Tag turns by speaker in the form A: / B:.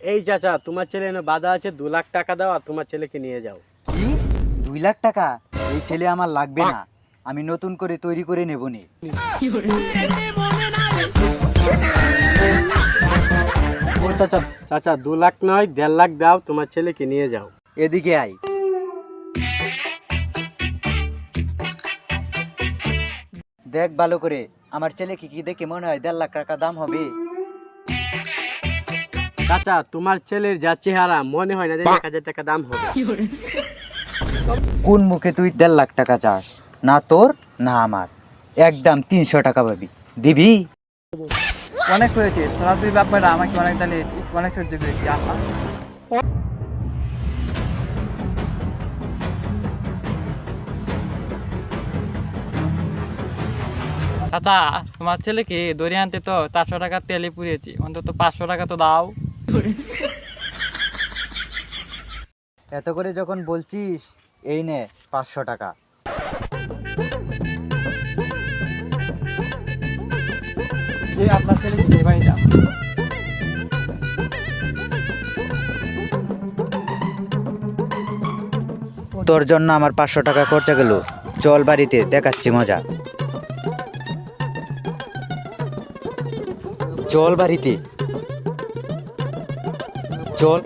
A: এই চাচা তোমার ছেলে এনে বাধা আছে দু লাখ টাকা দাও আর তোমার ছেলেকে নিয়ে যাও।
B: কি? দুই লাখ টাকা? এই ছেলে আমার লাগবে না। আমি নতুন করে তৈরি করে নেব নি।
A: ও চাচা চাচা দু লাখ নয় দেড় লাখ দাও তোমার ছেলেকে নিয়ে যাও।
B: এদিকে আই দেখ ভালো করে আমার ছেলেকে কি দেখে মনে হয় দেড় লাখ টাকা দাম হবে?
A: চাচা তোমার ছেলের যা চেহারা মনে হয় না যে এক হাজার টাকা দাম হবে।
B: কোন মুখে তুই দেড় লাখ টাকা চাস? না তোর না আমার। একদম তিনশো টাকা পাবি। দিবি?
C: অনেক হয়েছে। তোরা তুই ব্যাপারটা আমাকে অনেক তাহলে অনেক সহ্য করেছি আহা। চাচা তোমার ছেলেকে দড়ি আনতে তো চারশো টাকা তেলে পুড়িয়েছি। অন্তত পাঁচশো টাকা তো দাও।
B: এত করে যখন বলছিস, এই নে, পাঁচশো টাকা। তোর জন্য আমার পাঁচশো টাকা খরচা গেল। চল বাড়িতে, দেখাচ্ছি মজা। চল বাড়িতে। জল